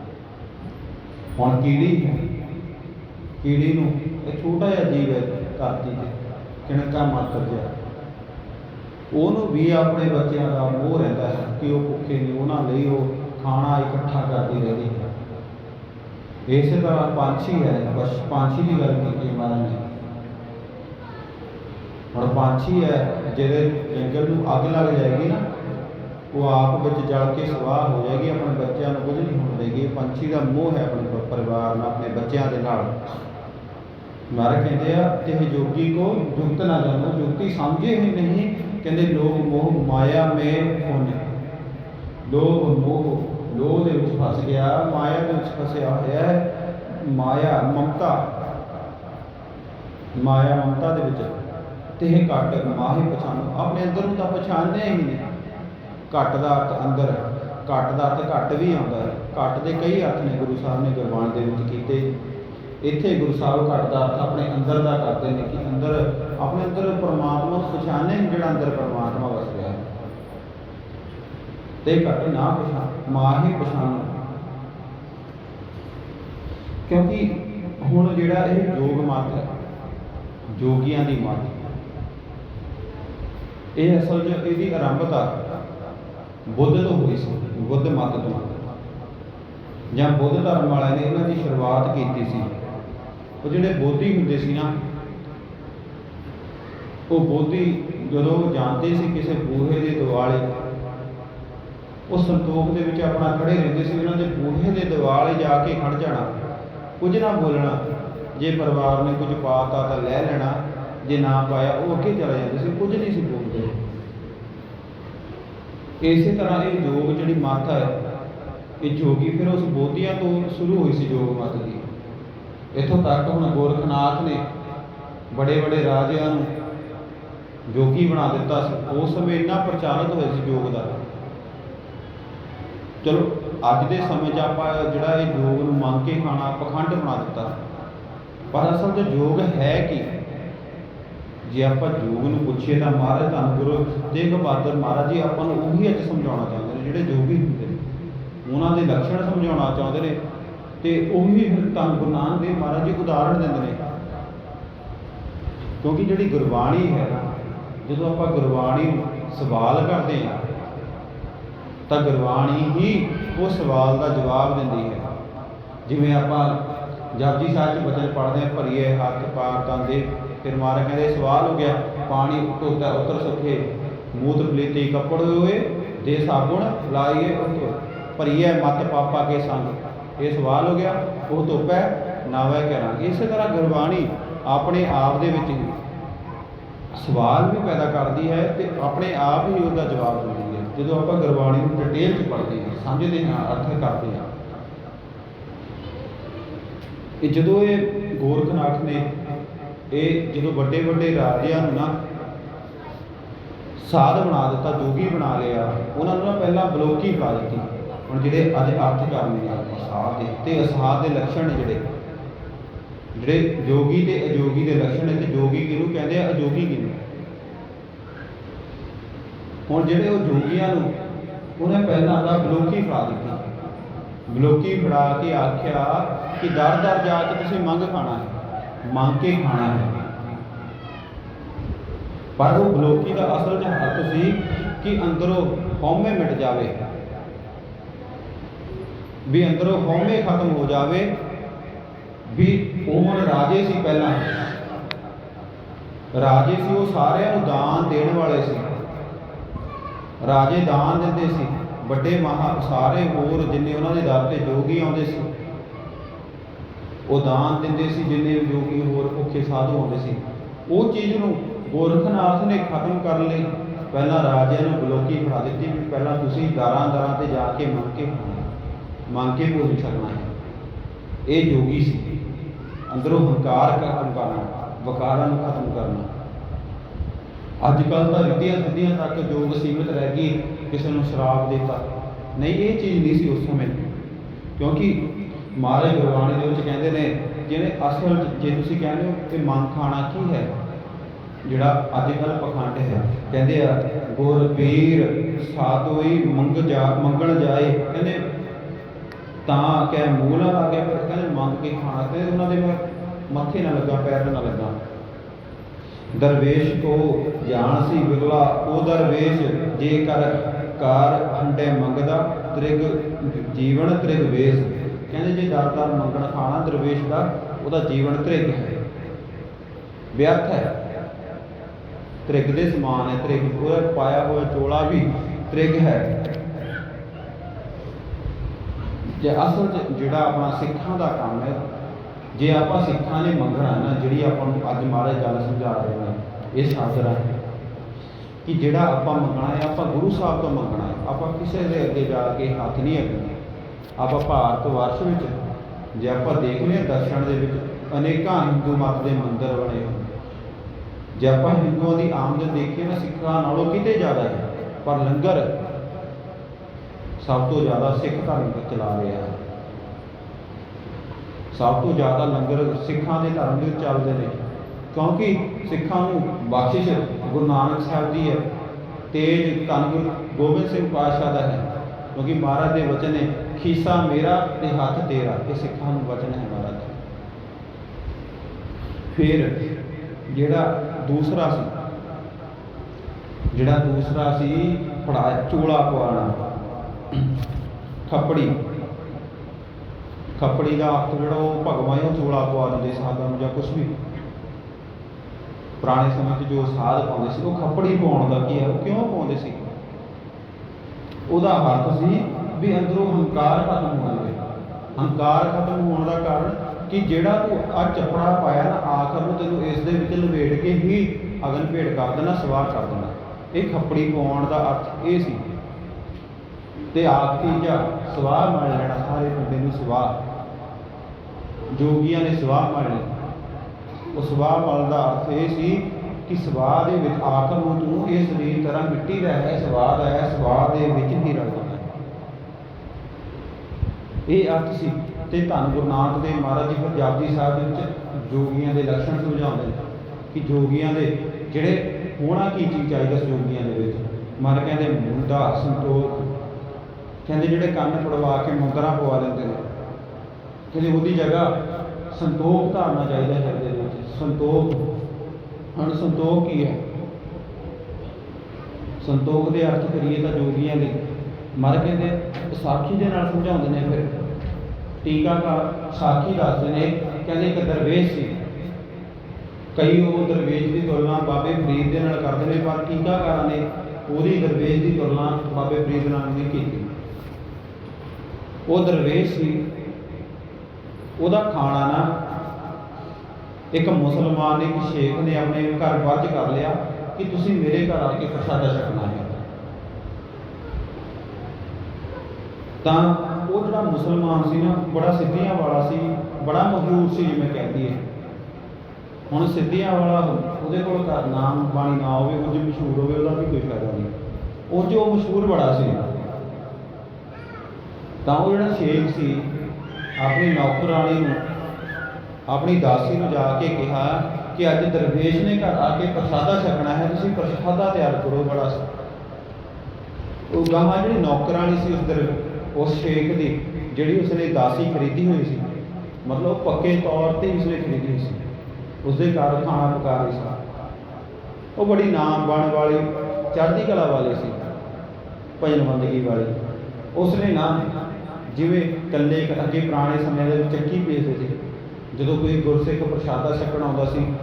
ਹੁਣ ਕੀੜੀ ਕੀੜੀ ਨੂੰ ਇਹ ਛੋਟਾ ਜਿਹਾ ਜੀਵ ਹੈ ਧਰਤੀ ਤੇ। ਕਿਣਕਾ ਮਾਤਰ ਜਿਹਾ ਉਹਨੂੰ ਵੀ ਆਪਣੇ ਬੱਚਿਆਂ ਦਾ ਮੋਹ ਰਹਿੰਦਾ ਹੈ ਕਿ ਉਹ ਭੁੱਖੇ ਨਹੀਂ, ਉਹਨਾਂ ਲਈ ਉਹ ਖਾਣਾ ਇਕੱਠਾ ਕਰਦੀ ਰਹਿੰਦੀ ਹੈ। ਇਸੇ ਤਰ੍ਹਾਂ ਪੰਛੀ ਹੈ, ਬਸ ਪੰਛੀ ਦੀ ਗੱਲ ਕੀਤੀ ਮਹਾਰਾਜ ਨੇ ਹੁਣ ਪੰਛੀ ਹੈ, ਜਿਹਦੇ ਜੰਗਲ ਨੂੰ ਅੱਗ ਲੱਗ ਜਾਏਗੀ ਨਾ, ਉਹ ਆਪ ਵਿੱਚ ਜਲ ਕੇ ਸਵਾਹ ਹੋ ਜਾਏਗੀ, ਆਪਣੇ ਬੱਚਿਆਂ ਨੂੰ ਕੁਝ ਨਹੀਂ ਹੋਣ ਦੇਗੀ। ਪੰਛੀ ਦਾ ਮੋਹ ਹੈ ਆਪਣੇ ਪਰਿਵਾਰ ਨਾਲ, ਆਪਣੇ ਬੱਚਿਆਂ ਦੇ ਨਾਲ। ਮਹਾਰਾਜ ਕਹਿੰਦੇ ਆ, ਤੇ ਜੋਗੀ ਕੋ ਜੁਗਤ ਨਾ ਜਾਣੋ ਜੁਗਤੀ ਸਮਝੇ ਹੀ ਨਹੀਂ, ਕਹਿੰਦੇ ਲੋਭ ਮੋਹ ਮਾਇਆ ਮੇ ਹੋਣੇ। ਲੋਭ ਮੋਹ ਲੋਭ ਦੇ ਵਿੱਚ ਫਸ ਗਿਆ, ਮਾਇਆ ਦੇ ਵਿੱਚ ਫਸਿਆ ਹੋਇਆ ਹੈ, ਮਾਇਆ, ਮਮਤਾ। ਮਾਇਆ, ਮਮਤਾ ਦੇ ਵਿੱਚ। ਤੇ ਇਹ ਘਟ ਮਾਹੀ ਪਛਾਣੋ, ਆਪਣੇ ਅੰਦਰ ਨੂੰ ਤਾਂ ਪਛਾਣਦੇ ਹੀ ਨਹੀਂ। ਘਟ ਦਾ ਅਰਥ ਅੰਦਰ ਹੈ ਘਟ ਦਾ ਅਰਥ ਘਟ ਵੀ ਆਉਂਦਾ ਹੈ। ਘਟ ਦੇ ਕਈ ਅਰਥ ਨੇ, ਗੁਰੂ ਸਾਹਿਬ ਨੇ ਗੁਰਬਾਣੀ ਦੇ ਵਿੱਚ ਕੀਤੇ। ਇੱਥੇ ਗੁਰੂ ਸਾਹਿਬ ਘਟ ਦਾ ਅਰਥ ਆਪਣੇ ਅੰਦਰ ਦਾ ਕਰਦੇ ਨੇ ਕਿ ਅੰਦਰ, ਆਪਣੇ ਅੰਦਰ ਪਰਮਾਤਮਾ ਨੂੰ ਪਛਾਣਨੇ ਜਿਹੜਾ ਅੰਦਰ ਪਰਮਾਤਮਾ ਵਸ ਰਿਹਾ। ਹੈ ਤੇ ਘਟ ਨਾ ਪਛਾਣ ਮਾਹੀ ਪਛਾਣ। ਕਿਉਂਕਿ ਹੁਣ ਜਿਹੜਾ ਇਹ ਯੋਗ ਮਤ ਹੈ, ਜੋਗੀਆਂ ਦੀ ਮਤ, ਇਹ ਅਸਲ 'ਚ ਇਹਦੀ ਆਰੰਭਤਾ ਬੁੱਧ ਤੋਂ ਹੋਈ ਸੀ, ਬੁੱਧ ਮਤ ਤੋਂ। ਜਾਂ ਬੁੱਧ ਧਰਮ ਵਾਲਿਆਂ ਨੇ ਇਹਨਾਂ ਦੀ ਸ਼ੁਰੂਆਤ ਕੀਤੀ ਸੀ। ਉਹ ਜਿਹੜੇ ਬੋਧੀ ਹੁੰਦੇ ਸੀ ਨਾ, ਉਹ ਬੋਧੀ ਜਦੋਂ ਜਾਂਦੇ ਸੀ ਕਿਸੇ ਬੂਹੇ ਦੇ ਦੁਆਲੇ, ਉਹ ਸੰਤੋਖ ਦੇ ਵਿੱਚ ਆਪਣਾ ਖੜੇ ਰਹਿੰਦੇ ਸੀ, ਉਹਨਾਂ ਦੇ ਬੂਹੇ ਦੇ ਦੁਆਲੇ ਜਾ ਕੇ ਖੜ ਜਾਣਾ, ਕੁਝ ਨਾ ਬੋਲਣਾ, ਜੇ ਪਰਿਵਾਰ ਨੇ ਕੁਝ ਪਾਤਾ ਤਾਂ ਲੈ ਲੈਣਾ, ਜੇ ਨਾ ਪਾਇਆ ਉਹ ਅੱਗੇ ਚਲੇ ਜਾਂਦੇ ਸੀ, ਕੁਝ ਨਹੀਂ ਸੀ ਬੋਲਦੇ। ਇਸੇ ਤਰ੍ਹਾਂ ਇਹ ਯੋਗ ਜਿਹੜੀ ਮਾਤਾ ਹੈ, ਇਹ ਜੋਗੀ ਫਿਰ ਉਸ ਬੋਧੀਆਂ ਤੋਂ ਸ਼ੁਰੂ ਹੋਈ ਸੀ ਯੋਗ ਮੱਤ ਦੀ। ਇੱਥੋਂ ਤੱਕ ਹੁਣ ਗੋਰਖਨਾਥ ਨੇ ਬੜੇ ਬੜੇ ਰਾਜਿਆਂ ਨੂੰ ਜੋਗੀ ਬਣਾ ਦਿੱਤਾ ਸੀ। ਉਸ ਸਮੇਂ ਇੰਨਾ ਪ੍ਰਚਾਰਿਤ ਹੋਇਆ ਸੀ ਯੋਗ ਦਾ। ਚਲੋ, ਅੱਜ ਦੇ ਸਮੇਂ 'ਚ ਆਪਾਂ ਜਿਹੜਾ ਇਹ ਯੋਗ ਨੂੰ ਮੰਗ ਕੇ ਖਾਣਾ ਪਖੰਡ ਬਣਾ ਦਿੱਤਾ। ਪਰ ਅਸਲ 'ਚ ਯੋਗ ਹੈ ਕੀ? ਜੇ ਆਪਾਂ ਯੋਗ ਨੂੰ ਪੁੱਛੀਏ ਤਾਂ ਮਹਾਰਾਜ ਧੰਨ ਗੁਰੂ ਤੇਗ ਬਹਾਦਰ ਮਹਾਰਾਜ ਜੀ, ਆਪਾਂ ਨੂੰ ਉਹੀ ਅੱਜ ਸਮਝਾਉਣਾ ਚਾਹੁੰਦੇ ਨੇ, ਜਿਹੜੇ ਯੋਗੀ ਹੁੰਦੇ ਨੇ। ਉਹਨਾਂ ਦੇ ਲੱਛਣ ਸਮਝਾਉਣਾ ਚਾਹੁੰਦੇ ਨੇ। ਤੇ ਉਹੀ ਫਿਰ ਧੰਨ ਗੁਰੂ ਨਾਨਕ ਦੇਵ ਮਹਾਰਾਜ ਜੀ ਉਦਾਹਰਣ ਦਿੰਦੇ ਨੇ। ਕਿਉਂਕਿ ਜਿਹੜੀ ਗੁਰਬਾਣੀ ਹੈ, ਜਦੋਂ ਆਪਾਂ ਗੁਰਬਾਣੀ ਨੂੰ ਸਵਾਲ ਕਰਦੇ ਹਾਂ, ਤਾਂ ਗੁਰਬਾਣੀ ਹੀ ਉਹ ਸਵਾਲ ਦਾ ਜਵਾਬ ਦਿੰਦੀ ਹੈ। ਜਿਵੇਂ ਆਪਾਂ ਜਪਜੀ ਸਾਹਿਬ ਚ ਬਚਨ ਪੜ੍ਹਦੇ ਹਾਂ, ਭਰੀਏ ਹੱਥ ਪਾਰ ਤੰਦੇ, ਫਿਰ ਮਾਰਾ ਕਹਿੰਦੇ, ਸਵਾਲ ਹੋ ਗਿਆ, ਪਾਣੀ ਧੋਤਾ ਉਤਰ ਸੁਖੇ ਮੂਤ ਪਲੀਤੀ ਕੱਪੜ ਹੋਏ, ਦੇ ਸਾਬੁਣ ਲਾਈਏ ਉਤਰ ਭਰੀਏ ਮਤ ਪਾਪਾ ਕੇ ਸੰਗ। ਇਹ ਸਵਾਲ ਹੋ ਗਿਆ, ਉਹ ਧੁੱਪ ਧੋਪੈ ਨਾਵੇ ਕਹਿਣਾ ਇਸੇ ਤਰ੍ਹਾਂ ਗੁਰਬਾਣੀ ਆਪਣੇ ਆਪ ਦੇ ਵਿੱਚ ਹੀ ਸਵਾਲ ਵੀ ਪੈਦਾ ਕਰਦੀ ਹੈ ਤੇ ਆਪਣੇ ਆਪ ਹੀ ਉਹਦਾ ਜਵਾਬ ਦਿੰਦੀ ਹੈ। ਜਦੋਂ ਆਪਾਂ ਗੁਰਬਾਣੀ ਨੂੰ ਡਿਟੇਲ ਚ ਪੜ੍ਹਦੇ ਹਾਂ, ਸਮਝਦੇ ਹਾਂ, ਅਰਥ ਕਰਦੇ ਹਾਂ। ਇਹ ਜਦੋਂ ਇਹ ਗੋਰਖਨਾਥ ਨੇ ਇਹ ਜਦੋਂ ਵੱਡੇ ਵੱਡੇ ਰਾਜਿਆਂ ਨੂੰ ਨਾ ਸਾਧ ਬਣਾ ਦਿੱਤਾ, ਜੋਗੀ ਬਣਾ ਲਿਆ, ਉਹਨਾਂ ਨੂੰ ਨਾ ਪਹਿਲਾਂ ਬਲੋਕੀ ਪਾ ਦਿੱਤੀ। ਹੁਣ ਜਿਹੜੇ ਅੱਜ ਅਰਥ ਕਰਨੇ ਆ ਆਪਾਂ ਸਾਧ ਦੇ, ਤੇ ਅਸਾਧ ਦੇ ਲੱਛਣ ਨੇ ਜਿਹੜੇ। ਜਿਹੜੇ ਜੋਗੀ ਤੇ ਅਜੋਗੀ ਦੇ ਲੱਛਣ ਨੇ, ਤੇ ਜੋਗੀ ਕਿਹਨੂੰ ਕਹਿੰਦੇ ਆ? ਅਜੋਗੀ ਕਿਹਨੂੰ? ਹੁਣ ਜਿਹੜੇ ਉਹ ਜੋਗੀਆਂ ਨੂੰ, ਉਹਨੇ ਪਹਿਲਾਂ ਦਾ ਬਲੋਕੀ ਫੜਾ ਦਿੱਤੀ। ਬਲੋਕੀ ਫੜਾ ਕੇ ਆਖਿਆ ਕਿ ਦਰ ਦਰ ਜਾ ਕੇ ਤੁਸੀਂ ਮੰਗ ਖਾਣਾ ਹੈ, ਮੰਗ ਕੇ ਖਾਣਾ ਹੈ। ਪਰ ਉਹ ਬਲੋਕੀ ਦਾ ਅਸਲ ਚ ਅਰਥ ਸੀ ਕਿ ਅੰਦਰੋਂ ਹਉਮੈ ਮਿਟ ਜਾਵੇ। ਵੀ ਅੰਦਰੋਂ ਹਉਮੈ ਖਤਮ ਹੋ ਜਾਵੇ, ਵੀ ਉਹ ਹੁਣ ਰਾਜੇ ਸੀ ਪਹਿਲਾਂ। ਰਾਜੇ ਸੀ, ਉਹ ਸਾਰਿਆਂ ਨੂੰ ਦਾਨ ਦੇਣ ਵਾਲੇ ਸੀ। ਰਾਜੇ ਦਾਨ ਦਿੰਦੇ ਸੀ। ਵੱਡੇ ਮਹਾ ਸਾਰੇ ਹੋਰ ਜਿੰਨੇ ਉਹਨਾਂ ਦੇ ਦਰ ਤੇ ਜੋਗੀ ਆਉਂਦੇ ਸੀ, ਉਹ ਦਾਨ ਦਿੰਦੇ ਸੀ, ਜਿੰਨੇ ਜੋਗੀ ਹੋਰ ਭੁੱਖੇ ਸਾਧੂ ਆਉਂਦੇ ਸੀ। ਉਹ ਚੀਜ਼ ਨੂੰ ਗੋਰਖਨਾਥ ਨੇ ਖਤਮ ਕਰਨ ਲਈ ਪਹਿਲਾਂ ਰਾਜਿਆਂ ਨੂੰ ਬਲੋਕੀ ਫੜਾ ਦਿੱਤੀ, ਵੀ ਪਹਿਲਾਂ ਤੁਸੀਂ ਦਾਰਾਂ ਦਰਾਂ ਤੇ ਜਾ ਕੇ ਮੰਗ ਕੇ ਖਾਣਾ ਮੰਗ ਕੇ ਭੋਜਨ ਛਕਣਾ ਹੈ। ਇਹ ਜੋਗੀ ਸੀ। ਅੰਦਰੋਂ ਹੰਕਾਰ ਖਤਮ ਕਰਨਾ ਵਕਾਰਾਂ ਨੂੰ ਖਤਮ ਕਰਨਾ। ਅੱਜ ਕੱਲ ਤਾਂ ਰਿੱਧੀਆਂ ਸਿੱਧੀਆਂ ਤੱਕ ਜੋਗ ਸੀਮਿਤ ਰਹਿ ਗਈ ਕਿਸੇ ਨੂੰ ਸ਼ਰਾਬ ਦੇਤਾ। ਨਹੀਂ, ਇਹ ਚੀਜ਼ ਨਹੀਂ ਸੀ ਉਸ ਸਮੇਂ। ਕਿਉਂਕਿ ਮਹਾਰਾਜ ਗੁਰਬਾਣੀ ਦੇ ਵਿੱਚ ਕਹਿੰਦੇ ਨੇ, ਜਿਹਨੇ ਅਸਲ ਜੇ ਤੁਸੀਂ ਕਹਿੰਦੇ ਹੋ ਕਿ ਮੰਗ ਖਾਣਾ ਕੀ ਹੈ, ਜਿਹੜਾ ਅੱਜ ਕੱਲ ਪਖੰਡ ਹੈ। ਕਹਿੰਦੇ ਆ ਗੁਰ ਪੀਰ ਸਾਧੋਈ ਮੰਗ ਜਾ, ਮੰਗਣ ਜਾਏ। ਕਹਿੰਦੇ ਤਾਂ ਕਹਿ ਮੂਲਾ ਲਾ ਕੇ ਫਿਰ ਕਹਿੰਦੇ ਮੰਗ ਕੇ ਖਾਣਾ ਤੇ ਉਹਨਾਂ ਦੇ ਮੱਥੇ ਨਾ ਲੱਗਾ, ਪੈਰ ਨਾ ਲੱਗਾ। ਦਰਵੇਸ਼ ਕੋ ਜਾਣ ਸੀ ਬਿਰਲਾ ਉਹ ਦਰਵੇਸ਼ ਜੇ ਕਰ ਕਾਰ ਹੰਡੇ ਮੰਗਦਾ, ਤ੍ਰਿਗ ਜੀਵਨ ਤ੍ਰਿਗ ਵੇਸ। ਕਹਿੰਦੇ ਜੇ ਦਰ ਮੰਗਣ ਖਾਣਾ ਦਰਵੇਸ਼ ਦਾ, ਉਹਦਾ ਜੀਵਨ ਤ੍ਰਿਗ ਹੈ। ਵਿਅਰਥ ਹੈ। ਤ੍ਰਿਗ ਦੇ ਸਮਾਨ ਹੈ, ਤ੍ਰਿਗ ਪੂਰਾ ਪਾਇਆ ਹੋਇਆ ਚੋਲਾ ਵੀ ਤ੍ਰਿਗ ਹੈ। ਜੇ ਅਸਲ 'ਚ ਜਿਹੜਾ ਆਪਣਾ ਸਿੱਖਾਂ ਦਾ ਕੰਮ ਹੈ, ਜੇ ਆਪਾਂ ਸਿੱਖਾਂ ਨੇ ਮੰਗਣਾ ਨਾ ਜਿਹੜੀ ਆਪਾਂ ਨੂੰ ਅੱਜ ਮਹਾਰਾਜ ਗੱਲ ਸਮਝਾ ਰਹੇ ਨੇ, ਇਹ ਸਾਜਰਾ ਹੈ ਕਿ ਜਿਹੜਾ ਆਪਾਂ ਮੰਗਣਾ ਹੈ, ਆਪਾਂ ਗੁਰੂ ਸਾਹਿਬ ਤੋਂ ਮੰਗਣਾ ਹੈ। ਆਪਾਂ ਕਿਸੇ ਦੇ ਅੱਗੇ ਜਾ ਕੇ ਹੱਥ ਨਹੀਂ ਅੱਗਣੇ ਆਪਾਂ ਭਾਰਤ ਵਰਸ਼ ਵਿੱਚ, ਜੇ ਆਪਾਂ ਦੇਖਦੇ ਹਾਂ ਦਰਸ਼ਨ ਦੇ ਵਿੱਚ, ਅਨੇਕਾਂ ਹਿੰਦੂ ਮਤ ਦੇ ਮੰਦਰ ਬਣੇ ਹੋਏ ਜੇ ਆਪਾਂ ਹਿੰਦੂਆਂ ਦੀ ਆਮਦਨ ਦੇਖੀਏ ਨਾ ਸਿੱਖਾਂ ਨਾਲੋਂ ਕਿਤੇ ਜ਼ਿਆਦਾ ਹੈ, ਪਰ ਲੰਗਰ ਸਭ ਤੋਂ ਜ਼ਿਆਦਾ ਸਿੱਖ ਧਰਮ ਚਲਾ ਰਿਹਾ ਹੈ। ਸਭ ਤੋਂ ਜ਼ਿਆਦਾ ਲੰਗਰ ਸਿੱਖਾਂ ਦੇ ਧਰਮ ਦੇ ਚੱਲਦੇ ਨੇ। ਕਿਉਂਕਿ ਸਿੱਖਾਂ ਨੂੰ ਬਖਸ਼ਿਸ਼ ਗੁਰੂ ਨਾਨਕ ਸਾਹਿਬ ਦੀ ਹੈ। ਤੇਜ ਧੰਨ ਗੁਰੂ ਗੋਬਿੰਦ ਸਿੰਘ ਪਾਤਸ਼ਾਹ ਦਾ ਹੈ। ਕਿਉਂਕਿ ਮਹਾਰਾਜ ਦੇ ਵਚਨ ਨੇ, ਖੀਸਾ ਮੇਰਾ ਤੇ ਹੱਥ ਤੇਰਾ ਇਹ ਸਿੱਖਾਂ ਨੂੰ ਵਚਨ ਹੈ ਮਹਾਰਾਜ। ਦਾ ਫਿਰ ਜਿਹੜਾ ਦੂਸਰਾ ਸੀ, ਜਿਹੜਾ ਦੂਸਰਾ ਸੀ, ਫੜਾ, ਚੋਲਾ ਪਵਾਣਾ ਖੱਪੜੀ। ਖੱਪੜੀ ਦਾ ਅਰਥ ਜਿਹੜਾ ਉਹ ਭਗਵਾਨ ਚੋਲਾ ਪਵਾ ਦਿੰਦੇ ਸਾਧਾਂ ਨੂੰ ਜਾਂ ਕੁਝ ਵੀ। ਪੁਰਾਣੇ ਸਮੇਂ 'ਚ ਜੋ ਸਾਧ ਪਾਉਂਦੇ ਸੀ, ਉਹ ਖੱਪੜੀ ਪਾਉਣ ਦਾ ਕੀ ਹੈ? ਉਹ ਕਿਉਂ ਪਾਉਂਦੇ ਸੀ? ਉਹਦਾ ਅਰਥ ਸੀ ਵੀ ਅੰਦਰੋਂ ਹੰਕਾਰ ਖਤਮ ਹੋ ਜਾਵੇ ਹੰਕਾਰ ਖਤਮ ਹੋਣ ਦਾ ਕਾਰਨ ਕਿ ਜਿਹੜਾ ਤੂੰ ਆ ਚੱਪੜਾ ਪਾਇਆ ਨਾ, ਆਖਰ ਨੂੰ ਤੈਨੂੰ ਇਸ ਦੇ ਵਿੱਚ ਲਵੇਟ ਕੇ ਹੀ ਅਗਨ ਭੇਟ ਕਰ ਦੇਣਾ, ਸਵਾਰ ਕਰ ਦੇਣਾ। ਇਹ ਖੱਪੜੀ ਪਾਉਣ ਦਾ ਅਰਥ ਇਹ ਸੀ ਤੇ ਆਖੀ ਜਾਂ, ਸਵਾਹ ਮੰਨ ਲੈਣਾ, ਸਾਰੇ ਬੰਦੇ ਨੂੰ ਸਵਾਹ। ਜੋਗੀਆਂ ਨੇ ਸਵਾਹ ਮੰਨ ਲਈ। ਉਹ ਸਵਾਹ ਮੰਨ ਦਾ ਅਰਥ ਇਹ ਸੀ ਕਿ ਸਵਾਹ ਦੇ ਵਿੱਚ ਆਖਰ ਨੂੰ ਤੂੰ ਇਸ ਦੀ ਤਰ੍ਹਾਂ ਮਿੱਟੀ ਦਾ ਹੈ ਸਵਾਦ ਹੈ ਸਵਾਦ ਦੇ ਵਿੱਚ ਹੀ ਰਲ ਇਹ ਅਰਥ ਸੀ। ਤੇ ਧੰਨ ਗੁਰੂ ਨਾਨਕ ਦੇਵ ਮਹਾਰਾਜ ਜੀ ਫਿਰ ਜਪਜੀ ਸਾਹਿਬ ਵਿੱਚ ਜੋਗੀਆਂ ਦੇ ਲੱਛਣ ਸਮਝਾਉਂਦੇ ਕਿ ਜੋਗੀਆਂ ਦੇ ਜਿਹੜੇ ਹੋਣਾ ਕੀ ਚੀਜ਼ ਚਾਹੀਦਾ ਜੋਗੀਆਂ ਦੇ ਵਿੱਚ? ਮਨ ਕਹਿੰਦੇ, ਮੁੰਡਾ ਸੰਤੋਖ ਕਹਿੰਦੇ ਜਿਹੜੇ ਕੰਨ ਫੜਵਾ ਕੇ ਮੁੰਦਰਾ ਪਵਾ ਦਿੰਦੇ ਨੇ। ਕਹਿੰਦੇ ਉਹਦੀ ਜਗ੍ਹਾ ਸੰਤੋਖ ਧਾਰਨਾ ਚਾਹੀਦਾ ਹਿਰਦੇ ਦੇ ਵਿੱਚ। ਸੰਤੋਖ ਹੁਣ ਸੰਤੋਖ ਕੀ ਹੈ? ਸੰਤੋਖ ਦੇ ਅਰਥ ਕਰੀਏ ਤਾਂ ਜੋਗੀਆਂ ਦੇ। ਮਰ ਕਹਿੰਦੇ ਸਾਖੀ ਦੇ ਨਾਲ ਸਮਝਾਉਂਦੇ ਨੇ ਫਿਰ। ਟੀਕਾਕਾਰ ਸਾਖੀ ਦੱਸਦੇ ਨੇ, ਕਹਿੰਦੇ ਇੱਕ ਦਰਵੇਸ਼ ਸੀ। ਕਈ ਉਹ ਦਰਵੇਸ਼ ਦੀ ਤੁਲਨਾ ਬਾਬੇ ਫਰੀਦ ਦੇ ਨਾਲ ਕਰਦੇ ਨੇ, ਪਰ ਟੀਕਾਕਾਰਾਂ ਨੇ ਉਹਦੀ ਦਰਵੇਸ਼ ਦੀ ਤੁਲਨਾ ਬਾਬੇ ਫਰੀਦ ਨਾਲ ਨਹੀਂ ਕੀਤੀ। ਉਹ ਦਰਵੇਸ਼ ਸੀ। ਉਹਦਾ ਖਾਣਾ ਨਾ ਇੱਕ ਮੁਸਲਮਾਨ ਇੱਕ ਸ਼ੇਖ ਨੇ ਆਪਣੇ ਘਰ ਫਰਜ਼ ਕਰ ਲਿਆ ਕਿ ਤੁਸੀਂ ਮੇਰੇ ਘਰ ਆ ਕੇ ਪ੍ਰਸ਼ਾਦਾ ਛਕਣਾ ਹੈ। ਤਾਂ ਉਹ ਜਿਹੜਾ ਮੁਸਲਮਾਨ ਸੀ ਨਾ, ਬੜਾ ਸਿੱਧੀਆਂ ਵਾਲਾ ਸੀ, ਬੜਾ ਮਸ਼ਹੂਰ ਸੀ ਜਿਵੇਂ ਕਹਿੰਦੀ ਹੈ। ਹੁਣ ਸਿੱਧੀਆਂ ਵਾਲਾ ਉਹਦੇ ਕੋਲ ਘਰ ਨਾਮ, ਬਾਣੀ ਨਾ ਹੋਵੇ ਉਹ ਜੇ ਮਸ਼ਹੂਰ ਹੋਵੇ, ਉਹਦਾ ਵੀ ਕੋਈ ਫਾਇਦਾ ਨਹੀਂ। ਉਹ ਜੋ ਮਸ਼ਹੂਰ ਬੜਾ ਸੀ। ਤਾਂ ਉਹ ਜਿਹੜਾ ਸ਼ੇਖ ਸੀ, ਆਪਣੀ ਨੌਕਰਾਣੀ ਨੂੰ, ਆਪਣੀ ਦਾਸੀ ਨੂੰ ਜਾ ਕੇ ਕਿਹਾ ਕਿ ਅੱਜ ਦਰਵੇਸ਼ ਨੇ ਘਰ ਆ ਕੇ ਪ੍ਰਸ਼ਾਦਾ ਛਕਣਾ ਹੈ, ਤੁਸੀਂ ਪ੍ਰਸ਼ਾਦਾ ਤਿਆਰ ਕਰੋ ਬੜਾ ਉਹ ਗਾਹਾਂ ਜਿਹੜੀ ਨੌਕਰਾਣੀ ਸੀ ਉਸ ਦਰ ਉਸ ਸ਼ੇਖ ਦੀ, ਜਿਹੜੀ ਉਸਨੇ ਦਾਸੀ ਖਰੀਦੀ ਹੋਈ ਸੀ, ਮਤਲਬ ਪੱਕੇ ਤੌਰ ਤੇ ਉਸਨੇ ਖਰੀਦੀ ਹੋਈ ਸੀ ਉਸਦੇ ਘਰ ਖਾਣਾ ਪਕਾ ਰਹੀ ਸੀ। ਉਹ ਬੜੀ ਨਾਮ ਬਣ ਵਾਲੀ, ਚੜ੍ਹਦੀ ਕਲਾ ਵਾਲੀ ਸੀ, ਭਜਨ ਬੰਦਗੀ ਵਾਲੀ। ਉਸਨੇ ਨਾ ਜਿਵੇਂ ਕੱਲੇ ਅੱਗੇ ਪੁਰਾਣੇ ਸਮਿਆਂ ਦੇ ਵਿੱਚ ਚੱਕੀ ਪੀਸਦੇ ਸੀ ਜਦੋਂ ਕੋਈ ਗੁਰਸਿੱਖ ਪ੍ਰਸ਼ਾਦਾ ਛਕਣ ਆਉਂਦਾ ਸੀ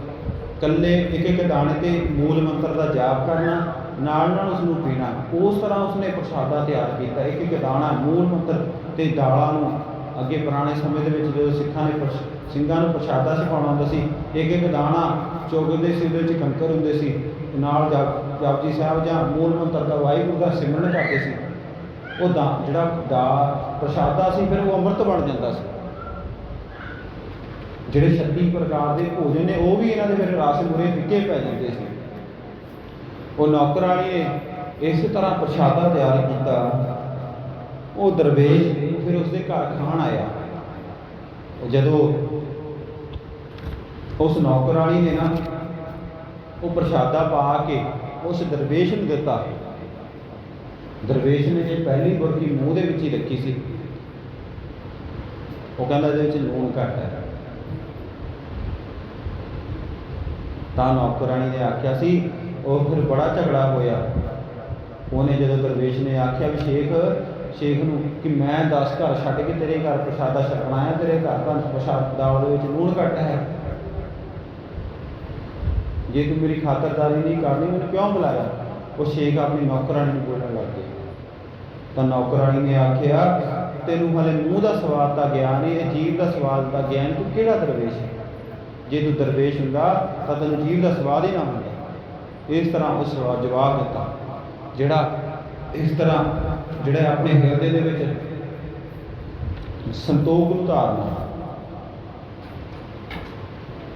ਕੱਲੇ ਇੱਕ ਇੱਕ ਦਾਣੇ ਤੇ ਮੂਲ ਮੰਤਰ ਦਾ ਜਾਪ ਕਰਨਾ, ਨਾਲ ਨਾਲ ਉਸ ਨੂੰ ਪੀਣਾ, ਉਸ ਤਰ੍ਹਾਂ ਉਸਨੇ ਪ੍ਰਸ਼ਾਦਾ ਤਿਆਰ ਕੀਤਾ। ਇੱਕ ਇੱਕ ਦਾਣਾ, ਮੂਲ ਮੰਤਰ ਤੇ ਦਾਲਾਂ ਨੂੰ ਅੱਗੇ ਪੁਰਾਣੇ ਸਮੇਂ ਦੇ ਵਿੱਚ ਜਦੋਂ ਸਿੱਖਾਂ ਨੇ ਪ੍ਰਸ਼- ਸਿੰਘਾਂ ਨੂੰ ਪ੍ਰਸ਼ਾਦਾ ਛਕਾਉਣਾ ਹੁੰਦਾ ਸੀ, ਇੱਕ ਇੱਕ ਦਾਣਾ ਚੁਗਦੇ ਸੀ ਉਹਦੇ ਵਿੱਚ ਕੰਕਰ ਹੁੰਦੇ ਸੀ ਨਾਲ ਜਪ, ਜਪਜੀ ਸਾਹਿਬ ਜਾਂ ਮੂਲ ਮੰਤਰ ਦਾ ਵਾਹਿਗੁਰੂ ਦਾ ਸਿਮਰਨ ਕਰਦੇ ਸੀ। ਉਹ ਦਾ ਜਿਹੜਾ ਦਾ ਪ੍ਰਸ਼ਾਦਾ ਸੀ, ਫਿਰ ਉਹ ਅੰਮ੍ਰਿਤ ਬਣ ਜਾਂਦਾ ਸੀ। ਜਿਹੜੇ 36 ਪ੍ਰਕਾਰ ਦੇ ਭੋਜਨ ਨੇ, ਉਹ ਵੀ ਇਹਨਾਂ ਦੇ ਫਿਰ ਰਾਸ ਮੁਰੇ ਫਿੱਕੇ ਪੈ ਜਾਂਦੇ ਸੀ। ਉਹ ਨੌਕਰਾਣੀ ਨੇ ਇਸੇ ਤਰ੍ਹਾਂ ਪ੍ਰਸ਼ਾਦਾ ਤਿਆਰ ਕੀਤਾ। ਉਹ ਦਰਵੇਸ਼ ਫਿਰ ਉਸਦੇ ਘਰ ਖਾਣ ਆਇਆ। ਜਦੋਂ ਉਸ ਨੌਕਰਾਣੀ ਨੇ ਨਾ ਉਹ ਪ੍ਰਸ਼ਾਦਾ ਪਾ ਕੇ ਉਸ ਦਰਵੇਸ਼ ਨੂੰ ਦਿੱਤਾ ਦਰਵੇਸ਼ ਨੇ ਜੇ ਪਹਿਲੀ ਬੁਰਕੀ ਮੂੰਹ ਦੇ ਵਿੱਚ ਹੀ ਰੱਖੀ ਸੀ, ਉਹ ਕਹਿੰਦਾ ਇਹਦੇ ਵਿੱਚ ਲੂਣ ਘੱਟ ਹੈ। ਤਾਂ ਨੌਕਰਾਣੀ ਨੇ ਆਖਿਆ ਸੀ, ਉਹ ਫਿਰ ਬੜਾ ਝਗੜਾ ਹੋਇਆ। ਉਹਨੇ ਜਦੋਂ ਦਰਵੇਸ਼ ਨੇ ਆਖਿਆ ਵੀ ਸ਼ੇਖ ਸ਼ੇਖ ਨੂੰ ਕਿ ਮੈਂ 10 ਘਰ ਛੱਡ ਕੇ ਤੇਰੇ ਘਰ ਪ੍ਰਸ਼ਾਦਾ ਛਕਣਾ ਹੈ, ਤੇਰੇ ਘਰ ਤਾਂ ਪ੍ਰਸ਼ਾਦ ਦਾਲ ਦੇ ਵਿੱਚ ਲੂਣ ਘੱਟ ਹੈ। ਜੇ ਤੂੰ ਮੇਰੀ ਖਾਤਰਦਾਰੀ ਨਹੀਂ ਕਰਨੀ ਮੈਨੂੰ ਕਿਉਂ ਬੁਲਾਇਆ? ਉਹ ਸ਼ੇਖ ਆਪਣੀ ਨੌਕਰਾਣੀ ਨੂੰ ਬੋਲਣ ਲੱਗ ਗਿਆ ਤਾਂ ਨੌਕਰਾਣੀ ਨੇ ਆਖਿਆ, ਤੈਨੂੰ ਹਲੇ ਮੂੰਹ ਦਾ ਸਵਾਦ ਦਾ ਗਿਆਨ ਨਹੀਂ, ਇਹ ਜੀਵ ਦਾ ਸਵਾਦ ਦਾ ਗਿਆਨ ਤੂੰ ਕਿਹੜਾ ਦਰਵੇਸ਼ ਹੈ? ਜੇ ਤੂੰ ਦਰਵੇਸ਼ ਹੁੰਦਾ, ਤਾਂ ਤੈਨੂੰ ਜੀਵ ਦਾ ਸਵਾਦ ਹੀ ਨਾ ਹੁੰਦਾ। ਇਸ ਤਰ੍ਹਾਂ ਉਸ ਸਵਾਲ ਜਵਾਬ ਦਿੱਤਾ, ਜਿਹੜਾ ਇਸ ਤਰ੍ਹਾਂ ਜਿਹੜਾ ਆਪਣੇ ਹਿਰਦੇ ਦੇ ਵਿੱਚ ਸੰਤੋਖ ਨੂੰ ਧਾਰਨਾ